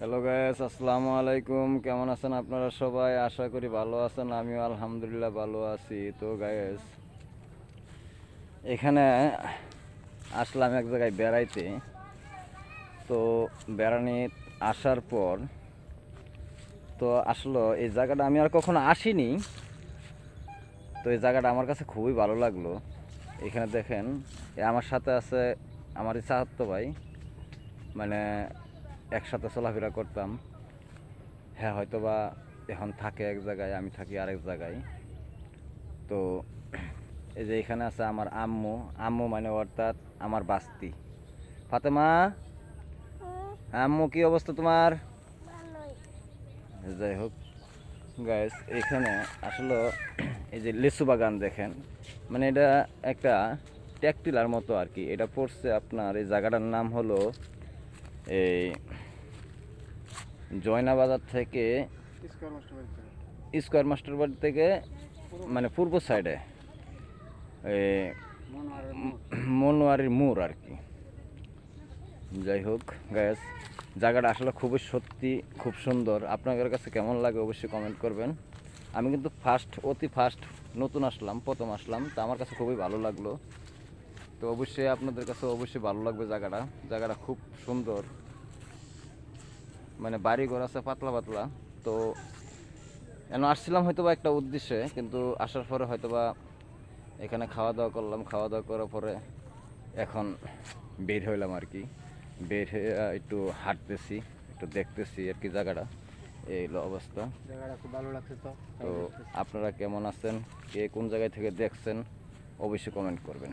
Hello guys আসসালামু আলাইকুম কেমন আছেন আপনারা সবাই? আশা করি ভালো আছেন, আমিও আলহামদুলিল্লাহ ভালো আছি। তো গায়েস এখানে আসলাম এক জায়গায় বেড়াইতে। তো বেড়ানি আসার পর, তো আসলো, এই জায়গাটা আমি আর কখনো আসিনি। তো এই জায়গাটা আমার কাছে খুবই ভালো লাগল। এখানে দেখেন আমার সাথে আছে আমার চাহাত্ত ভাই। মানে একসাথে চলাফেরা করতাম। হ্যাঁ হয়তো বা এখন থাকে এক জায়গায় আমি থাকি আরেক জায়গায়। তো এই যে এখানে আছে আমার আম্মু। আম্মু মানে অর্থাৎ আমার বাস্তি। ফাতেমা? আম্মু কি অবস্থা তোমার? যাই হোক গাইস এখানে আসলে এই যে লিচু বাগান দেখেন মানে এটা একটা ট্যাকটিলার মতো আর কি। এটা পড়ছে আপনার এই জায়গাটার নাম হলো এই জয়না বাজার থেকে। স্কোয়ার মাস্টার বাড়ি থেকে মানে পূর্ব সাইডে মনোয়ারির মোড়। আর কি। যাই হোক গ্যাস জায়গাটা আসলে খুবই সত্যি খুব সুন্দর। আপনাদের কাছে কেমন লাগে অবশ্যই কমেন্ট করবেন। আমি কিন্তু ফার্স্ট অতি ফার্স্ট নতুন আসলাম প্রথম আসলাম তা আমার কাছে খুবই ভালো লাগল। তো অবশ্যই আপনাদের কাছে অবশ্যই ভালো লাগবে জায়গাটা। জায়গাটা খুব সুন্দর। মানে বাড়ি ঘর আছে পাতলা পাতলা। তো কেন আসছিলাম হয়তো বা একটা উদ্দেশ্যে কিন্তু আসার পরে হয়তো বা এখানে খাওয়া দাওয়া করলাম। খাওয়া দাওয়া করার পরে এখন বের হইলাম আর কি। বের হয়ে একটু হাঁটতেছি একটু দেখতেছি আর কি জায়গাটা। এই হলো অবস্থা। জায়গাটা খুব ভালো লাগছে তো। তো আপনারা কেমন আছেন? কে কোন জায়গায় থেকে দেখছেন? অবশ্যই কমেন্ট করবেন।